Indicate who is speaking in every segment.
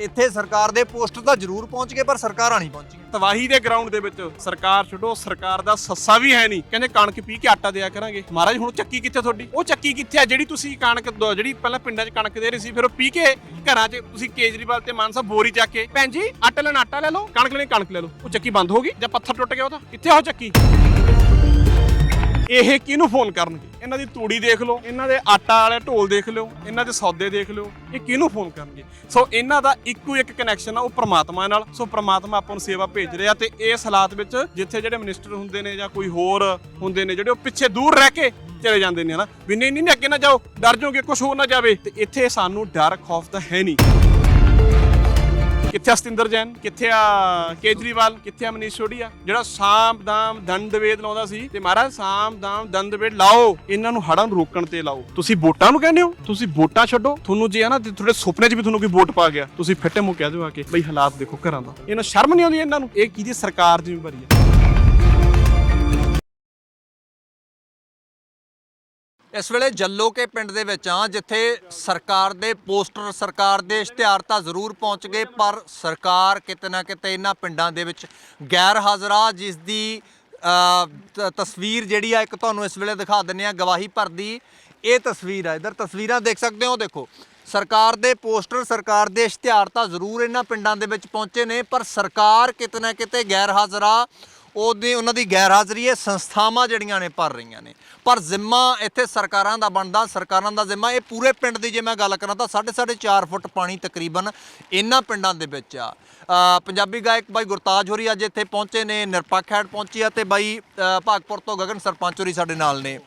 Speaker 1: ਇੱਥੇ ਸਰਕਾਰ ਦੇ ਪੋਸਟਰ ਤਾਂ ਜ਼ਰੂਰ ਪਹੁੰਚ ਗਏ, ਪਰ ਸਰਕਾਰਾਂ ਨਹੀਂ ਪਹੁੰਚੀਆਂ।
Speaker 2: ਤਵਾਹੀ ਦੇ ਗਰਾਊਂਡ ਦੇ ਵਿੱਚ ਸਰਕਾਰ ਛੱਡੋ, ਸਰਕਾਰ ਦਾ ਸੱਸਾ ਵੀ ਹੈ ਨਹੀਂ। ਕਹਿੰਦੇ ਕਣਕ ਪੀ ਕੇ ਆਟਾ ਦਿਆ ਕਰਾਂਗੇ। ਮਹਾਰਾਜ, ਹੁਣ ਚੱਕੀ ਕਿੱਥੇ ਤੁਹਾਡੀ? ਉਹ ਚੱਕੀ ਕਿੱਥੇ ਆ? ਜਿਹੜੀ ਤੁਸੀਂ ਕਣਕ ਦ- ਜਿਹੜੀ ਪਹਿਲਾਂ ਪਿੰਡਾਂ 'ਚ ਕਣਕ ਦੇ ਰਹੀ ਸੀ, ਫਿਰ ਉਹ ਪੀ ਕੇ ਘਰਾਂ 'ਚ ਤੁਸੀਂ ਕੇਜਰੀਵਾਲ ਤੇ ਮਾਨ ਸਾਹਿਬ ਬੋਰੀ ਚੱਕ ਕੇ, ਭੈਣ ਜੀ, ਆਟਾ ਲੈਣ ਆਟਾ ਲੈ ਲਓ, ਕਣਕ ਲੈਣੀ, ਕਣਕ ਲੈ ਲਓ। ਉਹ ਚੱਕੀ ਬੰਦ ਹੋ ਗਈ ਜਾਂ ਪੱਥਰ ਟੁੱਟ ਗਿਆ ਉਹਦਾ? ਕਿੱਥੇ ਆ ਉਹ ਚੱਕੀ? ਇਹ ਕਿਹਨੂੰ ਫੋਨ ਕਰਨਗੇ? ਇਹਨਾਂ ਦੀ ਤੂੜੀ ਦੇਖ ਲਓ ਇਹਨਾਂ ਦੇ ਆਟਾ ਵਾਲੇ ਢੋਲ ਦੇਖ ਲਿਓ ਇਹਨਾਂ ਦੇ ਸੌਦੇ ਦੇਖ ਲਿਓ ਇਹ ਕਿਹਨੂੰ ਫੋਨ ਕਰਨਗੇ? ਸੋ ਇਹਨਾਂ ਦਾ ਇੱਕੋ ਇੱਕ ਕਨੈਕਸ਼ਨ ਆ ਉਹ ਪ੍ਰਮਾਤਮਾ ਨਾਲ। ਸੋ ਪ੍ਰਮਾਤਮਾ ਆਪਾਂ ਨੂੰ ਸੇਵਾ ਭੇਜ ਰਿਹਾ ਤੇ ਇਸ ਹਾਲਾਤ ਵਿੱਚ ਜਿੱਥੇ ਜਿਹੜੇ ਮਿਨਿਸਟਰ ਹੁੰਦੇ ਨੇ ਜਾਂ ਕੋਈ ਹੋਰ ਹੁੰਦੇ ਨੇ ਜਿਹੜੇ ਉਹ ਪਿੱਛੇ ਦੂਰ ਰਹਿ ਕੇ ਚਲੇ ਜਾਂਦੇ ਨੇ ਹਨਾ? ਵੀ ਨਹੀਂ ਨਹੀਂ ਨਹੀਂ, ਅੱਗੇ ਨਾ ਜਾਓ ਡਰ ਜਾਓਗੇ ਕੁਝ ਹੋ ਨਾ ਜਾਵੇ। ਤੇ ਇੱਥੇ ਸਾਨੂੰ ਡਰ ਖੌਫ ਤਾਂ ਹੈ ਨਹੀਂ। ਕਿੱਥੇ ਆ ਸਤਿੰਦਰ ਜੈਨ? ਕਿੱਥੇ ਆ ਕੇਜਰੀਵਾਲ? ਕਿੱਥੇ ਆ ਮਨੀਸ਼ ਸੋਢੀਆ? ਜਿਹੜਾ ਸਾਮ ਦਾਮ ਦੰਡਵੇਦ ਲਾਉਂਦਾ ਸੀ। ਤੇ ਮਹਾਰਾਜ ਸਾਮ ਦਾਮ ਦੰਡਵੇਦ ਲਾਓ। ਇਹਨਾਂ ਨੂੰ ਹੜਾਂ ਨੂੰ ਰੋਕਣ ਤੇ ਲਾਓ। ਤੁਸੀਂ ਵੋਟਾਂ ਨੂੰ ਕਹਿੰਦੇ ਹੋ? ਤੁਸੀਂ ਵੋਟਾਂ ਛੱਡੋ। ਤੁਹਾਨੂੰ ਜੇ ਹੈ ਨਾ, ਤੇ ਤੁਹਾਡੇ ਸੁਪਨੇ 'ਚ ਵੀ ਤੁਹਾਨੂੰ ਕੋਈ ਵੋਟ ਪਾ ਗਿਆ। ਤੁਸੀਂ ਫਿੱਟੇ ਮੂੰਹ ਕਹਿ ਦਿਓ ਆ ਕੇ, ਬਈ ਹਾਲਾਤ ਦੇਖੋ ਘਰਾਂ ਦਾ। ਇਹਨਾਂ ਸ਼ਰਮ ਨਹੀਂ ਆਉਂਦੀ ਇਹਨਾਂ ਨੂੰ? ਇਹ ਕਿਹਦੀ ਸਰਕਾਰ ਦੀ ਜ਼ਿੰਮੇਵਾਰੀ ਹੈ?
Speaker 1: ਇਸ ਵੇਲੇ ਜੱਲੋ ਕੇ ਪਿੰਡ ਦੇ ਵਿੱਚ ਆ ਜਿੱਥੇ ਸਰਕਾਰ ਦੇ ਪੋਸਟਰ, ਸਰਕਾਰ ਦੇ ਇਸ਼ਤਿਹਾਰ ਤਾਂ ਜ਼ਰੂਰ ਪਹੁੰਚ ਗਏ, ਪਰ ਸਰਕਾਰ ਕਿਤੇ ਨਾ ਕਿਤੇ ਇਹਨਾਂ ਪਿੰਡਾਂ ਦੇ ਵਿੱਚ ਗੈਰ ਹਾਜ਼ਰਾ ਜਿਸ ਦੀ ਤਸਵੀਰ ਜਿਹੜੀ ਆ, ਇੱਕ ਤੁਹਾਨੂੰ ਇਸ ਵੇਲੇ ਦਿਖਾ ਦਿੰਨੇ ਆ ਗਵਾਹੀ ਭਰਦੀ ਇਹ ਤਸਵੀਰ ਆ। ਇਧਰ ਤਸਵੀਰਾਂ ਦੇਖ ਸਕਦੇ ਹੋ, ਦੇਖੋ। ਸਰਕਾਰ ਦੇ ਪੋਸਟਰ, ਸਰਕਾਰ ਦੇ ਇਸ਼ਤਿਹਾਰ ਤਾਂ ਜ਼ਰੂਰ ਇਹਨਾਂ ਪਿੰਡਾਂ ਦੇ ਵਿੱਚ ਪਹੁੰਚੇ ਨੇ, ਪਰ ਸਰਕਾਰ ਕਿਤੇ ਨਾ ਕਿਤੇ ਗੈਰ ਹਾਜ਼ਰਾ ਉਹਦੀ ਉਹਨਾਂ ਦੀ ਗੈਰ ਹਾਜ਼ਰੀ ਇਹ ਸੰਸਥਾਵਾਂ ਜਿਹੜੀਆਂ ਨੇ ਭਰ ਰਹੀਆਂ ਨੇ। ਪਰ ਜ਼ਿੰਮਾ ਇੱਥੇ ਸਰਕਾਰਾਂ ਦਾ ਬਣਦਾ, ਸਰਕਾਰਾਂ ਦਾ ਜ਼ਿੰਮਾ, ਇਹ ਪੂਰੇ ਪਿੰਡ ਦੀ ਜੇ ਮੈਂ ਗੱਲ ਕਰਾਂ ਤਾਂ 4.5 4 ਫੁੱਟ ਪਾਣੀ ਤਕਰੀਬਨ ਇਹਨਾਂ ਪਿੰਡਾਂ ਦੇ ਵਿੱਚ ਆ। ਪੰਜਾਬੀ ਗਾਇਕ ਬਾਈ ਗੁਰਤਾਜ ਹੋਰੀ ਅੱਜ ਇੱਥੇ ਪਹੁੰਚੇ ਨੇ, ਨਿਰਪੱਖ ਹੈਡ ਪਹੁੰਚੀ ਆ ਤੇ ਬਾਈ ਭਾਗਪੁਰ ਤੋਂ ਗਗਨ ਸਰਪੰਚ ਹੋਰੀ ਸਾਡੇ ਨਾਲ ਨੇ।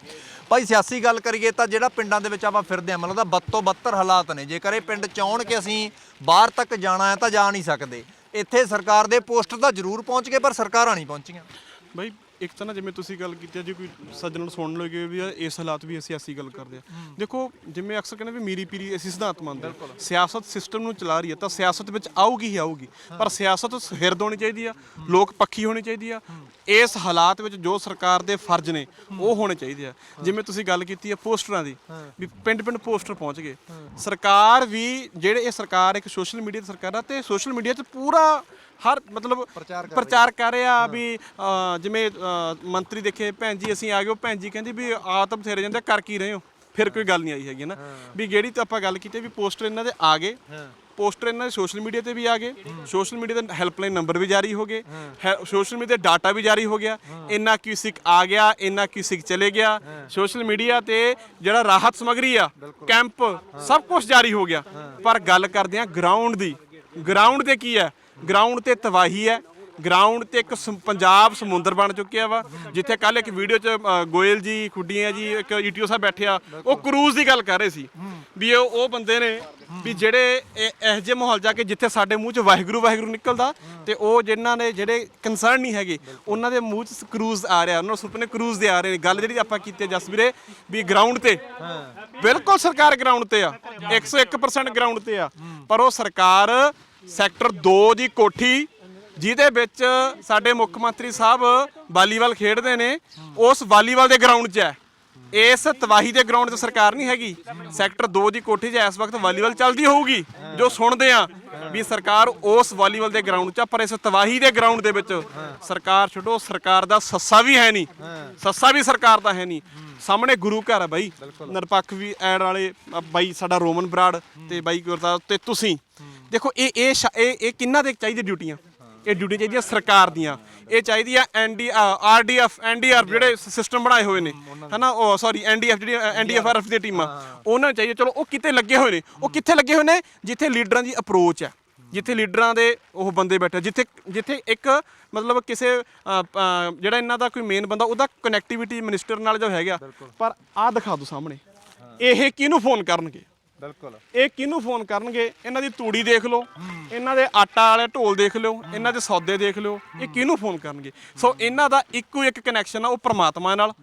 Speaker 1: ਭਾਈ ਸਿਆਸੀ ਗੱਲ ਕਰੀਏ ਤਾਂ ਜਿਹੜਾ ਪਿੰਡਾਂ ਦੇ ਵਿੱਚ ਆਪਾਂ ਫਿਰਦੇ ਆ ਮਤਲਬ ਦਾ ਬੱਤੋ ਬੱਤਰ ਹਾਲਾਤ ਨੇ। ਜੇਕਰ ਇਹ ਪਿੰਡ ਚਾਹਣ ਕਿ ਅਸੀਂ ਬਾਹਰ ਤੱਕ ਜਾਣਾ ਹੈ ਤਾਂ ਜਾ ਨਹੀਂ ਸਕਦੇ। ਇੱਥੇ ਸਰਕਾਰ ਦੇ ਪੋਸਟਰ ਤਾਂ ਜ਼ਰੂਰ ਪਹੁੰਚ ਗਏ ਪਰ ਸਰਕਾਰਾਂ ਨਹੀਂ ਪਹੁੰਚੀਆਂ।
Speaker 2: ਬਈ ਇੱਕ ਤਾਂ ਨਾ ਜਿਵੇਂ ਤੁਸੀਂ ਗੱਲ ਕੀਤੀ ਆ ਜੇ ਕੋਈ ਸੱਜਣ ਨੂੰ ਸੁਣ ਲਓਗੇ ਵੀ ਇਸ ਹਾਲਾਤ ਵੀ ਅਸੀਂ ਐਸੀ ਗੱਲ ਕਰਦੇ ਆ। ਦੇਖੋ ਜਿਵੇਂ ਅਕਸਰ ਕਹਿੰਦੇ ਵੀ ਮੀਰੀ ਪੀਰੀ ਅਸੀਂ ਸਿਧਾਂਤ ਮੰਨਦੇ ਹਾਂ। ਸਿਆਸਤ ਸਿਸਟਮ ਨੂੰ ਚਲਾ ਰਹੀ ਹੈ ਤਾਂ ਸਿਆਸਤ ਵਿੱਚ ਆਊਗੀ ਹੀ ਆਊਗੀ ਪਰ ਸਿਆਸਤ ਸੁਹਿਰਦ ਹੋਣੀ ਚਾਹੀਦੀ ਆ ਲੋਕ ਪੱਖੀ ਹੋਣੀ ਚਾਹੀਦੀ ਆ। ਇਸ ਹਾਲਾਤ ਵਿੱਚ ਜੋ ਸਰਕਾਰ ਦੇ ਫਰਜ਼ ਨੇ ਉਹ ਹੋਣੇ ਚਾਹੀਦੇ ਆ। ਜਿਵੇਂ ਤੁਸੀਂ ਗੱਲ ਕੀਤੀ ਹੈ ਪੋਸਟਰਾਂ ਦੀ ਵੀ ਪਿੰਡ ਪਿੰਡ ਪੋਸਟਰ ਪਹੁੰਚ ਗਏ। ਸਰਕਾਰ ਵੀ ਜਿਹੜੇ ਇਹ ਸਰਕਾਰ ਇੱਕ ਸੋਸ਼ਲ ਮੀਡੀਆ ਦੀ ਸਰਕਾਰ ਆ ਤੇ ਸੋਸ਼ਲ ਮੀਡੀਆ 'ਚ ਪੂਰਾ ਹਰ ਮਤਲਬ ਪ੍ਰਚਾਰ ਕਰ ਰਿਹਾ ਵੀ ਜਿਵੇਂ ਮੰਤਰੀ ਦੇਖੇ ਭੈਣ ਜੀ ਅਸੀਂ ਆ ਗਏ ਉਹ ਭੈਣ ਜੀ ਕਹਿੰਦੀ ਵੀ ਆ ਤਾਂ ਬਥੇਰੇ ਜਾਂਦੇ ਕਰ ਕੀ ਰਹੇ ਹੋ? ਫਿਰ ਕੋਈ ਗੱਲ ਨਹੀਂ ਆਈ ਹੈਗੀ ਨਾ ਵੀ ਜਿਹੜੀ ਤਾਂ ਆਪਾਂ ਗੱਲ ਕੀਤੀ ਵੀ ਪੋਸਟਰ ਇਹਨਾਂ ਦੇ ਆ ਗਏ ਪੋਸਟਰ ਇਹਨਾਂ ਦੇ ਸੋਸ਼ਲ ਮੀਡੀਆ ਤੇ ਵੀ ਆ ਗਏ ਸੋਸ਼ਲ ਮੀਡੀਆ ਦਾ ਹੈਲਪਲਾਈਨ ਨੰਬਰ ਵੀ ਜਾਰੀ ਹੋ ਗਏ ਸੋਸ਼ਲ ਮੀਡੀਆ ਤੇ ਡਾਟਾ ਵੀ ਜਾਰੀ ਹੋ ਗਿਆ ਇੰਨਾ ਕਿਊਸਿਕ ਆ ਗਿਆ ਇੰਨਾ ਕਿਊਸਿਕ ਚਲੇ ਗਿਆ ਸੋਸ਼ਲ ਮੀਡੀਆ ਤੇ ਜਿਹੜਾ ਰਾਹਤ ਸਮਗਰੀ ਆ ਕੈਂਪ ਸਭ ਕੁਝ ਜਾਰੀ ਹੋ ਗਿਆ ਪਰ ਗੱਲ ਕਰਦੇ ਆ ਗਰਾਊਂਡ ਦੀ ਗਰਾਊਂਡ ਤੇ ਕੀ ਹੈ? ਗਰਾਊਂਡ ਤੇ ਤਬਾਹੀ ਹੈ। ਗਰਾਊਂਡ ਤੇ ਇੱਕ ਸਮ- ਪੰਜਾਬ ਸਮੁੰਦਰ ਬਣ ਚੁੱਕਿਆ ਵਾ ਜਿੱਥੇ ਕੱਲ ਇੱਕ ਵੀਡੀਓ 'ਚ ਅ, ਗੋਇਲ ਜੀ ਖੁੱਡੀਆਂ ਜੀ ਇੱਕ ਈਟੀਓ ਸਾਹਿਬ ਬੈਠੇ ਆ ਉਹ ਕਰੂਜ਼ ਦੀ ਗੱਲ ਕਰ ਰਹੇ ਸੀ ਵੀ ਉਹ ਉਹ ਬੰਦੇ ਨੇ ਵੀ ਜਿਹੜੇ ਇਹ- ਇਹੋ ਜਿਹੇ ਮਾਹੌਲ ਜਾ ਕੇ ਜਿੱਥੇ ਸਾਡੇ ਮੂੰਹ 'ਚ ਵਾਹਿਗੁਰੂ ਵਾਹਿਗੁਰੂ ਨਿਕਲਦਾ ਤੇ ਉਹ ਜਿਨ੍ਹਾਂ ਨੇ ਜਿਹੜੇ ਕੰਸਰਨ ਨਹੀਂ ਹੈਗੇ ਉਹਨਾਂ ਦੇ ਮੂੰਹ 'ਚ ਕਰੂਜ਼ ਆ ਰਿਹਾ ਉਹਨਾਂ ਨੂੰ ਸੁਪਨੇ ਕਰੂਜ਼ ਦੇ ਆ ਰਹੇ ਨੇ। ਗੱਲ ਜਿਹੜੀ ਆਪਾਂ ਕੀਤੀ ਹੈ ਜਸ ਵੀ ਗਰਾਊਂਡ ਤੇ ਬਿਲਕੁਲ ਸਰਕਾਰ ਗਰਾਊਂਡ ਤੇ ਆ 101% ਗਰਾਊਂਡ ਤੇ ਆ ਪਰ ਉਹ ਸਰਕਾਰ ਸੈਕਟਰ 2 ਦੀ ਕੋਠੀ ਜਿਹਦੇ ਵਿੱਚ ਸਾਡੇ ਮੁੱਖ ਮੰਤਰੀ ਸਾਹਿਬ ਵਾਲੀਬਾਲ ਖੇਡਦੇ ਨੇ ਉਸ ਵਾਲੀਬਾਲ ਦੇ ਗਰਾਊਂਡ 'ਚ ਹੈ। ਇਸ ਤਵਾਹੀ ਦੇ ਗਰਾਊਂਡ 'ਚ ਸਰਕਾਰ ਨਹੀਂ ਹੈਗੀ। ਸੈਕਟਰ 2 ਦੀ ਕੋਠੀ 'ਚ ਇਸ ਵਕਤ ਵਾਲੀਬਾਲ ਚੱਲਦੀ ਹੋਊਗੀ ਜੋ ਸੁਣਦੇ ਆ ਵੀ ਸਰਕਾਰ ਉਸ ਵਾਲੀਬਾਲ ਦੇ ਗਰਾਊਂਡ 'ਚ ਪਰ ਇਸ ਤਵਾਹੀ ਦੇ ਗਰਾਊਂਡ ਦੇ ਵਿੱਚ ਸਰਕਾਰ ਛੱਡੋ ਸਰਕਾਰ ਦਾ ਸੱਸਾ ਵੀ ਹੈ ਨਹੀਂ। ਸੱਸਾ ਵੀ ਸਰਕਾਰ ਦਾ ਹੈ ਨਹੀਂ। ਸਾਹਮਣੇ ਗੁਰੂ ਘਰ ਆ ਬਾਈ। ਨਿਰਪੱਖ ਵੀ ਐਡ ਵਾਲੇ ਬਾਈ ਸਾਡਾ ਰੋਮਨ ਬਰਾੜ ਤੇ ਬਾਈ ਗੁਰਦਾਸ ਤੇ ਤੁਸੀਂ। ਦੇਖੋ ਇਹ ਇਹ ਸ਼- ਇਹ ਇਹ ਕਿੰਨਾ ਦੇ ਚਾਹੀਦੀ ਡਿਊਟੀਆਂ? ਇਹ ਡਿਊਟੀ ਚਾਹੀਦੀਆਂ ਸਰਕਾਰ ਦੀਆਂ। ਇਹ ਚਾਹੀਦੀ ਆ ਐਨਡੀ ਆਰਡੀਐਫ ਐਨਡੀਆਰ ਜਿਹੜੇ ਸਿਸਟਮ ਬਣਾਏ ਹੋਏ ਨੇ। ਹਨਾ ਉਹ ਸੌਰੀ ਐਨਡੀਐਫ ਜਿਹੜੀ ਐਨਡੀਐਫਆਰਐਫ ਦੀਆਂ ਟੀਮਾਂ। ਉਹਨਾਂ ਨੂੰ ਚਾਹੀਏ ਚਲੋ ਉਹ ਕਿਤੇ ਲੱਗੇ ਹੋਏ ਨੇ। ਉਹ ਕਿੱਥੇ ਲੱਗੇ ਹੋਏ ਨੇ? ਜਿੱਥੇ ਲੀਡਰਾਂ ਦੀ ਅਪਰੋਚ ਹੈ। ਜਿੱਥੇ ਲੀਡਰਾਂ ਦੇ ਉਹ ਬੰਦੇ ਬੈਠੇ ਜਿੱਥੇ ਜਿੱਥੇ ਇੱਕ ਮਤਲਬ ਕਿਸੇ ਅ, ਅ, ਜਿਹੜਾ ਇਹਨਾਂ ਦਾ ਕੋਈ ਮੇਨ ਬੰਦਾ ਉਹਦਾ ਕਨੈਕਟੀਵਿਟੀ ਮਿਨਿਸਟਰ ਨਾਲ ਜੋ ਹੈਗਾ। ਪਰ ਆਹ ਦਿਖਾ ਦਿਓ ਸਾਹਮਣੇ। ਇਹ ਕਿਹਨੂੰ ਫੋਨ ਕਰਨਗੇ?
Speaker 1: ਬਿਲਕੁਲ।
Speaker 2: ਇਹ ਕਿਹਨੂੰ ਫੋਨ ਕਰਨਗੇ? ਇਹਨਾਂ ਦੀ ਤੂੜੀ ਦੇਖ ਲਓ। ਇਹਨਾਂ ਦੇ ਆਟਾ ਵਾਲੇ ਢੋਲ ਦੇਖ ਲਓ। ਇਹਨਾਂ ਦੇ ਸੌਦੇ ਦੇਖ ਲਓ। ਇਹ ਕਿਹਨੂੰ ਫੋਨ ਕਰਨਗੇ? ਸੋ ਇਹਨਾਂ ਦਾ ਇੱਕੋ ਇੱਕ ਕਨੈਕਸ਼ਨ ਆ ਉਹ ਪ੍ਰਮਾਤਮਾ ਨਾਲ।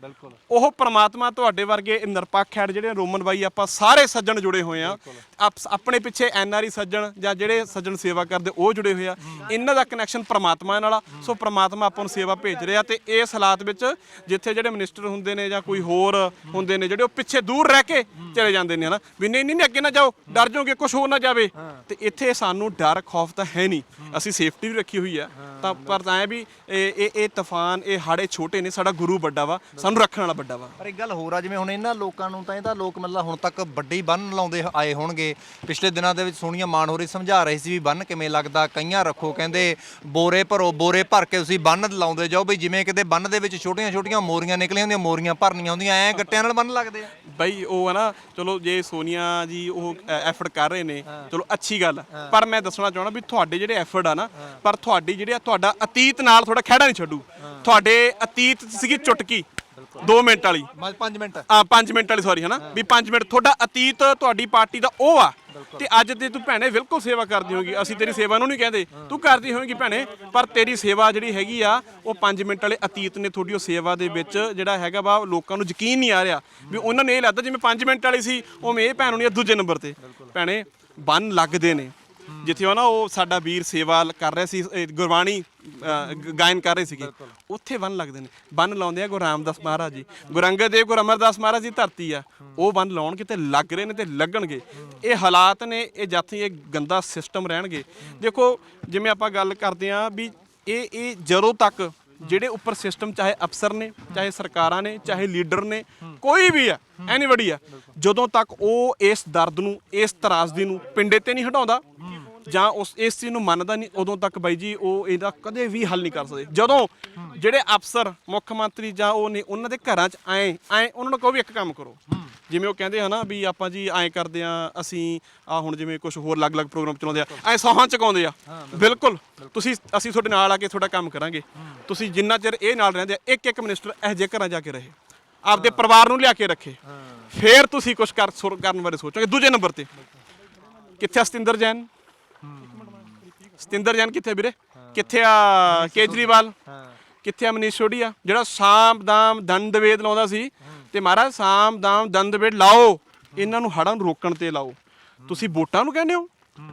Speaker 2: ਉਹ ਪ੍ਰਮਾਤਮਾ ਤੁਹਾਡੇ ਵਰਗੇ ਨਿਰਪੱਖ ਹੈਡ ਜਿਹੜੇ ਰੋਮਨ ਬਾਈ ਆਪਾਂ ਸਾਰੇ ਸੱਜਣ ਜੁੜੇ ਹੋਏ ਆ। ਆਪ- ਆਪਣੇ ਪਿੱਛੇ ਐਨਆਰਈ ਸੱਜਣ ਜਾਂ ਜਿਹੜੇ ਸੱਜਣ ਸੇਵਾ ਕਰਦੇ ਉਹ ਜੁੜੇ ਹੋਏ ਆ। ਇਹਨਾਂ ਦਾ ਕਨੈਕਸ਼ਨ ਪ੍ਰਮਾਤਮਾ ਨਾਲ ਆ। ਸੋ ਪ੍ਰਮਾਤਮਾ ਆਪਾਂ ਨੂੰ ਸੇਵਾ ਭੇਜ ਰਿਹਾ ਤੇ ਇਸ ਹਾਲਾਤ ਵਿੱਚ ਜਿੱਥੇ ਜਿਹੜੇ ਮਿਨਿਸਟਰ ਹੁੰਦੇ ਨੇ ਜਾਂ ਕੋਈ ਹੋਰ ਹੁੰਦੇ ਨੇ ਜਿਹੜੇ ਉਹ ਪਿੱਛੇ ਦੂਰ ਰਹਿ ਕੇ ਚਲੇ ਜਾਂਦੇ ਨੇ ਹਨਾ? ਵੀ ਨਹੀਂ ਨਹੀਂ, ਅੱਗੇ ਨਾ ਜਾਓ ਡਰ ਜਾਓਗੇ ਕੁਝ ਹੋ ਨਾ ਜਾਵੇ। ਤੇ ਇੱਥੇ ਸਾਨੂੰ ਡਰ ਖੌਫ ਤਾਂ ਹੈ ਨਹੀਂ। ਅਸੀਂ ਸੇਫਟੀ ਵੀ ਰੱਖੀ ਹੋਈ ਆ। ਤਾਂ ਪਰ ਤਾਂ ਐ ਵੀ ਇਹ ਇਹ ਇਹ ਤੂਫਾਨ ਇਹ ਹਾੜੇ ਛੋਟੇ ਨੇ ਸਾਡਾ ਗੁਰੂ ਵੱਡਾ ਵਾ ਸਾਨੂੰ ਰੱਖਣ ਵਾਲਾ ਵੱਡਾ ਵਾ।
Speaker 1: ਪਰ ਇੱਕ ਗੱਲ ਹੋਰ ਆ ਜਿਵੇਂ ਹੁਣ ਇਹਨਾਂ ਲੋਕਾਂ ਨੂੰ ਤਾਂ ਇਹ ਤਾਂ ਲੋਕ ਮਤਲਬ ਹੁਣ ਤੱਕ ਵੱਡੇ ਹੀ ਬੰਨ ਲਾਉਂਦੇ ਆਏ ਹੋਣਗੇ। ਪਿਛਲੇ ਦਿਨਾਂ ਦੇ ਵਿੱਚ ਸੋਨੀਆ ਮਾਨ ਹੋਰੀ ਸਮਝਾ ਰਹੀ ਸੀ ਵੀ ਬੰਨ ਕਿਵੇਂ ਲੱਗਦਾ ਕਈਆਂ ਰੱਖੋ ਕਹਿੰਦੇ ਬੋਰੇ ਭਰੋ ਬੋਰੇ ਭਰ ਕੇ ਤੁਸੀਂ ਬੰਨ ਲਾਉਂਦੇ ਜਾਓ। ਵੀ ਜਿਵੇਂ ਕਿਤੇ ਬੰਨ ਦੇ ਵਿੱਚ ਛੋਟੀਆਂ ਛੋਟੀਆਂ ਮੋਰੀਆਂ ਨਿਕਲੀਆਂ ਹੁੰਦੀਆਂ ਮੋਰੀਆਂ ਭਰਨੀਆਂ ਹੁੰਦੀਆਂ ਐ ਗੱਟਿਆਂ ਨਾਲ ਬੰਨ ਲੱਗਦੇ ਆ।
Speaker 2: ਬਈ ਉਹ ਹੈ ਨਾ ਚਲੋ ਜੇ ਸੋਨੀਆ ਜੀ ਉਹ ਐਫਰਟ ਕਰ ਰਹੇ ਨੇ ਚਲੋ ਅੱਛੀ ਗੱਲ ਆ। ਪਰ ਮੈਂ ਦੱਸਣਾ ਚਾਹਣਾ ਵੀ ਤੁਹਾਡੇ ਜਿਹੜੇ ਐਫਰਟ ਆ ਨਾ ਪਰ ਤੁਹਾਡੀ ਜਿਹੜੇ ਆ ਤੁਹਾਡਾ ਅਤੀਤ ਨਾਲ ਥੋੜਾ ਖਹਿੜਾ ਨਹੀਂ ਛੱਡੂ। ਤੁਹਾਡੇ ਅਤੀਤ ਸੀਗੀ ਚੁਟਕੀ। 2 ਮਿੰਟ ਵਾਲੀ।
Speaker 1: 5 ਮਿੰਟ।
Speaker 2: ਆ 5 ਮਿੰਟ ਵਾਲੀ ਸੌਰੀ ਹਨਾ? ਵੀ 5 ਮਿੰਟ। ਤੁਹਾਡਾ ਅਤੀਤ ਤੁਹਾਡੀ ਪਾਰਟੀ ਦਾ ਉਹ ਆ। ਤੇ ਅੱਜ ਤੇ ਤੂੰ ਭੈਣੇ ਬਿਲਕੁਲ ਸੇਵਾ ਕਰਦੀ ਹੋਗੀ ਅਸੀਂ ਤੇਰੀ ਸੇਵਾ ਨੂੰ ਨਹੀਂ ਕਹਿੰਦੇ। ਤੂੰ ਕਰਦੀ ਹੋਵੇਂਗੀ ਭੈਣੇ ਪਰ ਤੇਰੀ ਸੇਵਾ ਜਿਹੜੀ ਹੈਗੀ ਆ ਉਹ 5 ਮਿੰਟ ਵਾਲੇ ਅਤੀਤ ਨੇ ਤੁਹਾਡੀ ਉਹ ਸੇਵਾ ਦੇ ਵਿੱਚ ਜਿਹੜਾ ਹੈਗਾ ਵਾ ਲੋਕਾਂ ਨੂੰ ਯਕੀਨ ਨਹੀਂ ਆ ਰਿਹਾ। ਵੀ ਉਹਨਾਂ ਨੇ ਇਹ ਲੱਗਦਾ ਜਿਵੇਂ 5 ਮਿੰਟ ਵਾਲੀ ਸੀ ਉਵੇਂ ਇਹ ਭੈਣ ਹੋਣੀ ਆ ਦੂਜੇ ਨੰਬਰ ਤੇ। ਭੈਣੇ ਬੰਨ ਲੱਗਦੇ ਨੇ। ਜਿੱਥੇ ਉਹ ਨਾ ਉਹ ਸਾਡਾ ਵੀਰ ਸੇਵਾ ਕਰ ਰਿਹਾ ਸੀ ਇਹ ਗੁਰਬਾਣੀ ਅ, ਗਾਇਨ ਕਰ ਰਹੇ ਸੀਗੇ। ਉੱਥੇ ਬੰਨ ਲੱਗਦੇ ਨੇ। ਬੰਨ ਲਾਉਂਦੇ ਆ ਗੁਰੂ ਰਾਮਦਾਸ ਮਹਾਰਾਜ ਜੀ। ਗੁਰੂ ਅੰਗਦ ਦੇਵ ਗੁਰੂ ਅਮਰਦਾਸ ਮਹਾਰਾਜ ਦੀ ਧਰਤੀ ਆ। ਉਹ ਬੰਨ ਲਾਉਣਗੇ ਤੇ ਲੱਗ ਰਹੇ ਨੇ ਤੇ ਲੱਗਣਗੇ। ਇਹ ਹਾਲਾਤ ਨੇ ਇਹ ਜਾਤੀ ਇਹ ਗੰਦਾ ਸਿਸਟਮ ਰਹਿਣਗੇ। ਦੇਖੋ ਜਿਵੇਂ ਆਪਾਂ ਗੱਲ ਕਰਦੇ ਆ ਵੀ ਇਹ ਇਹ ਜਦੋਂ ਤੱਕ ਜਿਹੜੇ ਉੱਪਰ ਸਿਸਟਮ ਚਾਹੇ ਅਫਸਰ ਨੇ ਚਾਹੇ ਸਰਕਾਰਾਂ ਨੇ ਚਾਹੇ ਲੀਡਰ ਨੇ ਕੋਈ ਵੀ ਆ ਐਨੀਬਡੀ ਆ ਜਦੋਂ ਤੱਕ ਉਹ ਇਸ ਦਰਦ ਨੂੰ ਇਸ ਤਰਾਸਦੀ ਨੂੰ ਪਿੰਡੇ ਤੇ ਨਹੀਂ ਹਟਾਉਂਦਾ ਜਾਂ ਉਸ ਇਸ ਚੀਜ਼ ਨੂੰ ਮੰਨਦਾ ਨਹੀਂ ਉਦੋਂ ਤੱਕ ਬਾਈ ਜੀ ਉਹ ਇਹਦਾ ਕਦੇ ਵੀ ਹੱਲ ਨਹੀਂ ਕਰ ਸਕਦੇ। ਜਦੋਂ ਜਿਹੜੇ ਅਫਸਰ ਮੁੱਖ ਮੰਤਰੀ ਜਾਂ ਉਹ ਨੇ ਉਹਨਾਂ ਦੇ ਘਰਾਂ 'ਚ ਆਏ ਆਏ ਉਹਨਾਂ ਨੂੰ ਕਹੋ ਵੀ ਇੱਕ ਕੰਮ ਕਰੋ। ਜਿਵੇਂ ਉਹ ਕਹਿੰਦੇ ਹਨਾ ਵੀ ਆਪਾਂ ਜੀ ਐਂ ਕਰਦੇ ਆ ਅਸੀਂ ਆ ਹੁਣ ਜਿਵੇਂ ਕੁਝ ਹੋਰ ਅਲੱਗ-ਅਲੱਗ ਪ੍ਰੋਗਰਾਮ ਚਲਾਉਂਦੇ ਆ ਐ ਸੌਹਾਂ ਚਕਾਉਂਦੇ ਆ। ਬਿਲਕੁਲ। ਤੁਸੀਂ ਅਸੀਂ ਤੁਹਾਡੇ ਨਾਲ ਆ ਕੇ ਤੁਹਾਡਾ ਕੰਮ ਕਰਾਂਗੇ। ਤੁਸੀਂ ਜਿੰਨਾ ਚਿਰ ਇਹ ਨਾਲ ਰਹਿੰਦੇ ਆ ਇੱਕ ਇੱਕ ਮਿਨਿਸਟਰ ਇਹੋ ਜਿਹੇ ਘਰਾਂ ਜਾ ਕੇ ਰਹੇ। ਆਪਦੇ ਪਰਿਵਾਰ ਨੂੰ ਲਿਆ ਕੇ ਰੱਖੇ। ਫੇਰ ਤੁਸੀਂ ਕੁਝ ਕਰਨ ਬਾਰੇ ਸੋਚੋਗੇ ਦੂਜੇ ਨੰਬਰ ਤੇ। ਕਿੱਥੇ ਸਤਿੰਦਰ ਜੈਨ? ਸਤਿੰਦਰ ਜੈਨ ਕਿੱਥੇ ਵੀਰੇ? ਕਿੱਥੇ ਆ ਕੇਜਰੀਵਾਲ? ਕਿੱਥੇ ਆ ਮਨੀਸ਼ ਸੋਢੀਆ ਜਿਹੜਾ ਸਾਮ ਦਾਮ ਦੰਡ ਲਾਉਂਦਾ ਸੀ। ਤੇ ਮਹਾਰਾਜ, ਸਾਮ ਦਾਮ ਦੰਡ ਲਾਓ। ਇਹਨਾਂ ਨੂੰ ਹੜਾਂ ਨੂੰ ਰੋਕਣ ਤੇ ਲਾਓ। ਤੁਸੀਂ ਵੋਟਾਂ ਨੂੰ ਕਹਿੰਦੇ ਹੋ?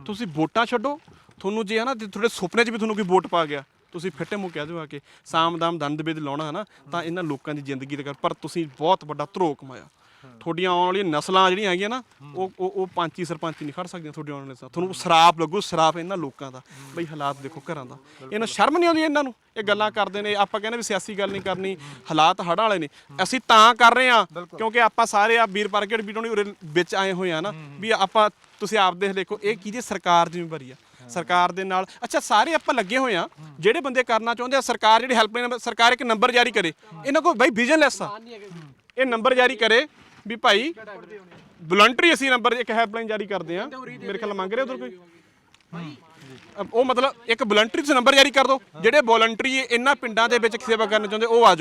Speaker 2: ਤੁਸੀਂ ਵੋਟਾਂ ਛੱਡੋ। ਤੁਹਾਨੂੰ ਜੇ ਹਨਾ, ਜੇ ਤੁਹਾਡੇ ਸੁਪਨੇ 'ਚ ਵੀ ਤੁਹਾਨੂੰ ਕੋਈ ਵੋਟ ਪਾ ਗਿਆ, ਤੁਸੀਂ ਫਿੱਟੇ ਮੂੰਹ ਕਹਿ ਦਿਓ ਆ ਕੇ, ਸਾਮ ਦਾਮ ਦੰਡ ਵੇਦ ਲਾਉਣਾ ਹਨਾ, ਤਾਂ ਇਹਨਾਂ ਲੋਕਾਂ ਦੀ ਜ਼ਿੰਦਗੀ ਤੇ ਕਰ। ਪਰ ਤੁਸੀਂ ਬਹੁਤ ਵੱਡਾ ਧਰੋ ਕਮਾਇਆ। ਤੁਹਾਡੀਆਂ ਆਉਣ ਵਾਲੀਆਂ ਨਸਲਾਂ ਜਿਹੜੀਆਂ ਹੈਗੀਆਂ ਨਾ ਉਹ ਉਹ ਉਹ ਪੰਚੀ ਸਰਪੰਚੀ ਨਹੀਂ ਖੜ ਸਕਦੀਆਂ ਤੁਹਾਡੇ ਆਉਣ ਵਾਲੇ ਤੁਹਾਨੂੰ ਸਰਾਪ ਲੱਗੂ ਸਰਾਪ ਇਹਨਾਂ ਲੋਕਾਂ ਦਾ। ਬਈ ਹਾਲਾਤ ਦੇਖੋ ਘਰਾਂ ਦਾ। ਇਹਨਾਂ ਸ਼ਰਮ ਨਹੀਂ ਆਉਂਦੀ ਇਹਨਾਂ ਨੂੰ? ਇਹ ਗੱਲਾਂ ਕਰਦੇ ਨੇ ਆਪਾਂ ਕਹਿੰਦੇ ਵੀ ਸਿਆਸੀ ਗੱਲ ਨਹੀਂ ਕਰਨੀ ਹਾਲਾਤ ਹੜ੍ਹਾਂ ਵਾਲੇ ਨੇ। ਅਸੀਂ ਤਾਂ ਕਰ ਰਹੇ ਆ ਕਿਉਂਕਿ ਆਪਾਂ ਸਾਰੇ ਆ ਵੀਰ ਪਾਰਕੇਟ ਵੀਰੋਂ ਉਰੇ ਵਿੱਚ ਆਏ ਹੋਏ ਆ ਨਾ। ਵੀ ਆਪਾਂ ਤੁਸੀਂ ਆਪ ਦੇਖ ਦੇਖੋ ਇਹ ਕਿਹਦੀ ਸਰਕਾਰ ਜ਼ਿੰਮੇਵਾਰੀ ਆ? ਸਰਕਾਰ ਦੇ ਨਾਲ ਅੱਛਾ ਸਾਰੇ ਆਪਾਂ ਲੱਗੇ ਹੋਏ ਆ। ਜਿਹੜੇ ਬੰਦੇ ਕਰਨਾ ਚਾਹੁੰਦੇ ਆ ਸਰਕਾਰ ਜਿਹੜੀ ਹੈਲਪਲਾਈਨ ਸਰਕਾਰ ਇੱਕ ਨੰਬਰ ਜਾਰੀ ਕਰੇ। ਇਹਨਾਂ ਕੋਲ ਬਈ ਵਿਜਨਲੈਸ ਆ। ਇਹ ਨੰਬਰ ਜਾਰੀ ਕਰੇ ਵੀ ਭਾਈ ਵਲੰਟਰੀ ਅਸੀਂ ਨੰਬਰ ਇੱਕ ਹੈਲਪਲਾਈਨ ਜਾਰੀ ਕਰਦੇ ਆ ਮੇਰੇ ਖਿਆਲ ਮੰਗ ਰਹੇ ਉਧਰ ਕੋਈ? ਉਹ ਮਤਲਬ ਇੱਕ ਵਲੰਟਰੀ ਤੁਸੀਂ ਨੰਬਰ ਜਾਰੀ ਕਰ ਦਿਓ। ਜਿਹੜੇ ਵਲੰਟਰੀ ਇਹਨਾਂ ਪਿੰਡਾਂ ਦੇ ਵਿੱਚ ਸੇਵਾ ਕਰਨਾ ਚਾਹੁੰਦੇ, ਉਹ ਆ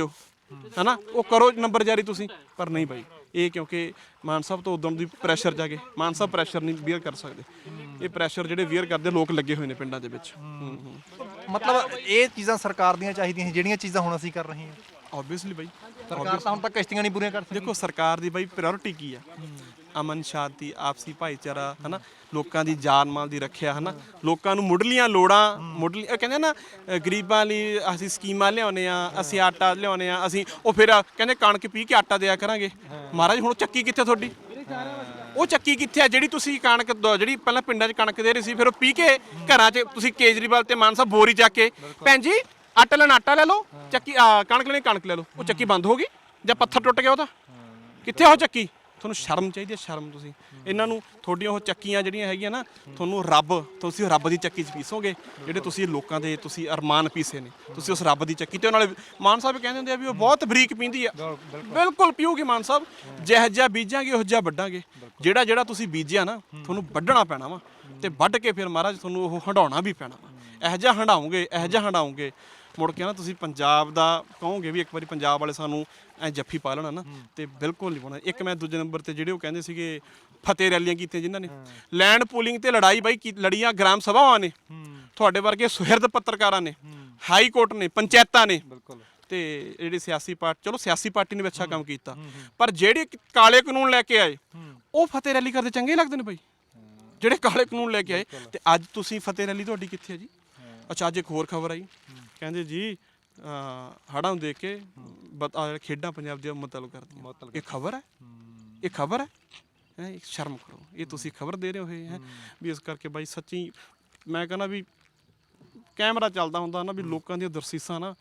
Speaker 2: ਹਨਾ? ਉਹ ਕਰੋ ਨੰਬਰ ਜਾਰੀ ਤੁਸੀਂ। ਪਰ ਨਹੀਂ ਭਾਈ, ਇਹ ਕਿਉਂਕਿ ਮਾਨ ਸਾਹਿਬ ਤੋਂ ਉਦੋਂ ਦੀ ਪ੍ਰੈਸ਼ਰ ਕੇ, ਮਾਨ ਸਾਹਿਬ ਪ੍ਰੈਸ਼ਰ ਨਹੀਂ ਬੀਅਰ ਕਰ ਸਕਦੇ। ਇਹ ਪ੍ਰੈਸ਼ਰ ਜਿਹੜੇ ਬੀਅਰ ਕਰਦੇ, ਲੋਕ ਲੱਗੇ ਹੋਏ ਨੇ ਪਿੰਡਾਂ ਦੇ ਵਿੱਚ।
Speaker 1: ਮਤਲਬ ਇਹ ਚੀਜ਼ਾਂ ਸਰਕਾਰ ਦੀਆਂ ਚਾਹੀਦੀਆਂ ਜਿਹੜੀਆਂ ਚੀਜ਼ਾਂ ਹੁਣ ਅਸੀਂ ਕਰ ਰਹੇ ਹਾਂ।
Speaker 2: ਆਬਵੀਅਸਲੀ ਬਾਈ।
Speaker 1: ਸਰਕਾਰ ਤਾਂ ਹੁਣ ਤੱਕ ਕਿਸ਼ਤੀਆਂ ਨਹੀਂ ਪੂਰੀਆਂ ਕਰ ਸਕਦੀ
Speaker 2: ਦੇਖੋ ਸਰਕਾਰ ਦੀ ਬਾਈ ਪ੍ਰਾਇੋਰਟੀ ਕੀ ਆ? ਅਮਨ ਸ਼ਾਂਤੀ ਆਪਸੀ ਭਾਈਚਾਰਾ ਹਨਾ? ਲੋਕਾਂ ਦੀ ਜਾਨ ਮਾਲ ਦੀ ਰੱਖਿਆ ਹਨਾ? ਲੋਕਾਂ ਨੂੰ ਮੁੱਢਲੀਆਂ ਲੋੜਾਂ ਮੁੱਢਲੀ ਇਹ ਕਹਿੰਦੇ ਨਾ ਅ, ਗਰੀਬਾਂ ਲਈ ਅਸੀਂ ਸਕੀਮਾਂ ਲਿਆਉਨੇ ਆ ਅਸੀਂ ਆਟਾ ਲਿਆਉਨੇ ਆ ਅਸੀਂ ਉਹ ਫਿਰ ਕਹਿੰਦੇ ਕਣਕ ਪੀ ਕੇ ਆਟਾ ਦਿਆ ਕਰਾਂਗੇ। ਮਹਾਰਾਜ ਹੁਣ ਚੱਕੀ ਕਿੱਥੇ ਤੁਹਾਡੀ? ਉਹ ਚੱਕੀ ਕਿੱਥੇ ਆ? ਜਿਹੜੀ ਤੁਸੀਂ ਕਣਕ ਦ- ਜਿਹੜੀ ਪਹਿਲਾਂ ਪਿੰਡਾਂ 'ਚ ਕਣਕ ਦੇ ਰਹੇ ਸੀ ਫਿਰ ਉਹ ਪੀ ਕੇ ਘਰਾਂ 'ਚ ਤੁਸੀਂ ਕੇਜਰੀਵਾਲ ਤੇ ਮਾਨ ਸਾਹਿਬ ਬੋਰੀ ਚੱਕ ਕੇ। ਭੈਣ ਜੀ ਆਟਾ ਲੈਣ ਆਟਾ ਲੈ ਲਓ ਚੱਕੀ ਆ, ਕਣਕ ਲੈਣੀ ਕਣਕ ਲੈ ਲਓ। ਉਹ ਚੱਕੀ ਬੰਦ ਹੋ ਗਈ। ਜਾਂ ਪੱਥਰ ਟੁੱਟ ਗਿਆ ਉਹਦਾ। ਕਿੱਥੇ ਉਹ ਚੱਕੀ? ਤੁਹਾਨੂੰ ਸ਼ਰਮ ਚਾਹੀਦੀ ਹੈ ਸ਼ਰਮ ਤੁਸੀਂ। ਇਹਨਾਂ ਨੂੰ ਤੁਹਾਡੀਆਂ ਉਹ ਚੱਕੀਆਂ ਜਿਹੜੀਆਂ ਹੈਗੀਆਂ ਨਾ ਤੁਹਾਨੂੰ ਰੱਬ ਤੁਸੀਂ ਰੱਬ ਦੀ ਚੱਕੀ 'ਚ ਪੀਸੋਗੇ। ਜਿਹੜੇ ਤੁਸੀਂ ਲੋਕਾਂ ਦੇ ਤੁਸੀਂ ਅਰਮਾਨ ਪੀਸੇ ਨੇ। ਤੁਸੀਂ ਉਸ ਰੱਬ ਦੀ ਚੱਕੀ ਤੇ ਉਹਨਾਂ ਨਾਲ ਮਾਨ ਸਾਹਿਬ ਕਹਿੰਦੇ ਹੁੰਦੇ ਆ ਵੀ ਉਹ ਬਹੁਤ ਬਰੀਕ ਪੀਂਦੀ ਆ। ਬਿਲਕੁਲ। ਪੀਊਗੀ ਮਾਨ ਸਾਹਿਬ। ਜਿਹੋ ਜਿਹਾ ਬੀਜਾਂਗੇ ਉਹ ਜਿਹਾ ਵੱਢਾਂਗੇ। ਜਿਹੜਾ ਜਿਹੜਾ ਤੁਸੀਂ ਬੀਜਿਆ ਨਾ ਤੁਹਾਨੂੰ ਵੱਢਣਾ ਪੈਣਾ ਵਾ। ਤੇ ਵੱਢ ਕੇ ਫਿਰ ਮਹਾਰਾਜ ਤੁਹਾਨੂੰ ਉਹ ਹੰਡਾਉਣਾ ਵੀ ਪੈਣਾ ਵਾ। ਇਹੋ ਜਿਹਾ ਹੰਡਾਉਂਗੇ ਇਹੋ ਜਿਹਾ ਹੰਡਾਉਂਗੇ ਮੁੜ ਕੇ ਨਾ ਤੁਸੀਂ ਪੰਜਾਬ ਦਾ ਕਹੋਗੇ ਵੀ ਇੱਕ ਵਾਰੀ ਪੰਜਾਬ ਵਾਲੇ ਸਾਨੂੰ ਐ ਜੱਫੀ ਪਾ ਲੈਣਾ ਨਾ ਤੇ ਬਿਲਕੁਲ ਨਹੀਂ ਪਾਉਣਾ ਇੱਕ ਮੈਂ ਦੂਜੇ ਨੰਬਰ ਤੇ ਜਿਹੜੇ ਉਹ ਕਹਿੰਦੇ ਸੀਗੇ ਫਤਿਹ ਰੈਲੀਆਂ ਕੀਤੀਆਂ ਜਿਨ੍ਹਾਂ ਨੇ। ਲੈਂਡ ਪੂਲਿੰਗ ਤੇ ਲੜਾਈ ਬਾਈ ਕੀ- ਲੜੀਆਂ ਗ੍ਰਾਮ ਸਭਾਵਾਂ ਨੇ। ਤੁਹਾਡੇ ਵਰਗੇ ਸੁਹਿਰਦ ਪੱਤਰਕਾਰਾਂ ਨੇ ਹਾਈ ਕੋਰਟ ਨੇ ਪੰਚਾਇਤਾਂ ਨੇ।
Speaker 1: ਬਿਲਕੁਲ।
Speaker 2: ਤੇ ਜਿਹੜੀ ਸਿਆਸੀ ਪਾਰਟੀ ਚਲੋ ਸਿਆਸੀ ਪਾਰਟੀ ਨੇ ਵੀ ਅੱਛਾ ਕੰਮ ਕੀਤਾ। ਪਰ ਜਿਹੜੇ ਕਾਲੇ ਕਾਨੂੰਨ ਲੈ ਕੇ ਆਏ ਉਹ ਫਤਿਹ ਰੈਲੀ ਕਰਦੇ ਚੰਗੇ ਲੱਗਦੇ ਨੇ ਬਾਈ? ਜਿਹੜੇ ਕਾਲੇ ਕਾਨੂੰਨ ਲੈ ਕੇ ਆਏ ਤੇ ਅੱਜ ਤੁਸੀਂ ਫਤਿਹ ਰੈਲੀ ਤੁਹਾਡੀ ਕਿੱਥੇ ਹੈ ਜੀ? ਅੱਛਾ ਅੱਜ ਇੱਕ ਹੋਰ ਖਬਰ ਆਈ। ਕਹਿੰਦੇ ਜੀ ਹੜਾਂ ਨੂੰ ਦੇਖ ਕੇ ਬਤ- ਆਹ ਖੇਡਾਂ ਪੰਜਾਬ ਦੀਆਂ ਮੁਤਲਕ ਕਰਦੀਆਂ। ਇਹ ਖਬਰ ਹੈ? ਇਹ ਖਬਰ ਹੈ? ਹੈ ਸ਼ਰਮ ਕਰੋ। ਇਹ ਤੁਸੀਂ ਖਬਰ ਦੇ ਰਹੇ ਹੋ ਇਹ ਹੈ। ਵੀ ਇਸ ਕਰਕੇ ਬਾਈ ਸੱਚੀ ਮੈਂ ਕਹਿੰਦਾ ਵੀ ਕੈਮਰਾ ਚੱਲਦਾ ਹੁੰਦਾ ਨਾ ਵੀ ਲੋਕਾਂ ਦੀਆਂ ਦਰਸੀਸਾਂ ਨਾ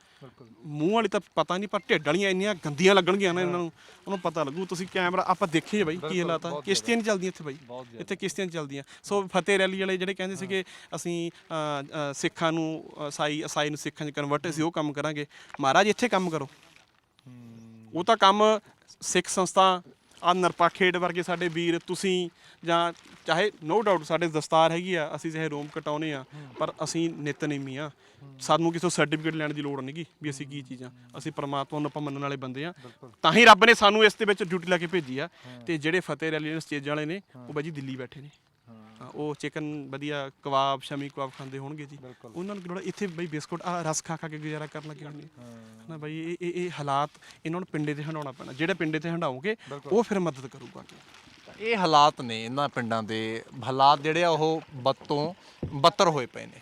Speaker 2: ਮੂੰਹ ਵਾਲੀ ਤਾਂ ਪਤਾ ਨਹੀਂ ਪਰ ਢਿੱਡ ਵਾਲੀਆਂ ਇੰਨੀਆਂ ਗੰਦੀਆਂ ਲੱਗਣਗੀਆਂ ਨਾ ਇਹਨਾਂ ਨੂੰ ਉਹਨੂੰ ਪਤਾ ਲੱਗੂ। ਤੁਸੀਂ ਕੈਮਰਾ ਆਪਾਂ ਦੇਖੀਏ ਬਾਈ ਕੀ ਹਾਲਾਤ ਆ। ਕਿਸ਼ਤੀਆਂ ਨਹੀਂ ਚੱਲਦੀਆਂ ਇੱਥੇ ਬਾਈ। ਇੱਥੇ ਕਿਸ਼ਤੀਆਂ ਨੀ ਚੱਲਦੀਆਂ। ਸੋ ਫਤਿਹ ਰੈਲੀ ਵਾਲੇ ਜਿਹੜੇ ਕਹਿੰਦੇ ਸੀਗੇ ਅਸੀਂ ਸਿੱਖਾਂ ਨੂੰ ਇਸਾਈ ਇਸਾਈ ਨੂੰ ਸਿੱਖਾਂ 'ਚ ਕਨਵਰਟ ਅਸੀਂ ਉਹ ਕੰਮ ਕਰਾਂਗੇ। ਮਹਾਰਾਜ ਇੱਥੇ ਕੰਮ ਕਰੋ। ਉਹ ਤਾਂ ਕੰਮ ਸਿੱਖ ਸੰਸਥਾ ਆ ਨਰਪਾਖੇਡ ਵਰਗੇ ਸਾਡੇ ਵੀਰ ਤੁਸੀਂ ਜਾਂ ਚਾਹੇ ਨੋ ਡਾਊਟ ਸਾਡੇ ਦਸਤਾਰ ਹੈਗੀ ਆ ਅਸੀਂ ਚਾਹੇ ਰੋਮ ਕਟਾਉਨੇ ਆ ਪਰ ਅਸੀਂ ਨਿਤਨੇਮੀ ਆ। ਸਾਨੂੰ ਕਿਸੇ ਸਰਟੀਫਿਕੇਟ ਲੈਣ ਦੀ ਲੋੜ ਨਹੀਂਗੀ ਵੀ ਅਸੀਂ ਕੀ ਚੀਜ਼ਾਂ। ਅਸੀਂ ਪ੍ਰਮਾਤਮਾ ਨੂੰ ਆਪਾਂ ਮੰਨਣ ਵਾਲੇ ਬੰਦੇ ਆ। ਤਾਂ ਹੀ ਰੱਬ ਨੇ ਸਾਨੂੰ ਇਸ ਦੇ ਵਿੱਚ ਡਿਊਟੀ ਲਾ ਕੇ ਭੇਜੀ ਆ। ਤੇ ਜਿਹੜੇ ਫਤਿਹ ਰੈਲੀ ਦੇ ਸਟੇਜ ਵਾਲੇ ਨੇ ਉਹ ਬਾਈ ਜੀ ਦਿੱਲੀ ਬੈਠੇ ਨੇ। ਉਹ ਚਿਕਨ ਵਧੀਆ ਕਬਾਬ ਸ਼ਮੀ ਕਬਾਬ ਖਾਂਦੇ ਹੋਣਗੇ ਜੀ। ਉਹਨਾਂ ਨੂੰ ਕੀ ਲੋੜ? ਇੱਥੇ ਬਈ ਬਿਸਕੁਟ ਆ ਰਸ ਖਾ ਖਾ ਕੇ ਗੁਜ਼ਾਰਾ ਕਰਨ ਲੱਗੇ ਹੋਣਗੇ। ਨਾ ਬਈ ਇਹ ਇਹ ਇਹ ਹਾਲਾਤ ਇਹਨਾਂ ਨੂੰ ਪਿੰਡੇ ਤੇ ਹੰਡਾਉਣਾ ਪੈਣਾ। ਜਿਹੜੇ ਪਿੰਡੇ ਤੇ ਹੰਡਾਓਗੇ ਉਹ ਫਿਰ ਮਦਦ ਕਰੂਗਾ।
Speaker 1: ਇਹ ਹਾਲਾਤ ਨੇ ਇਹਨਾਂ ਪਿੰਡਾਂ ਦੇ। ਹਾਲਾਤ ਜਿਹੜੇ ਆ ਉਹ ਬਦ ਤੋਂ ਬੱਤਰ ਹੋਏ ਪਏ ਨੇ।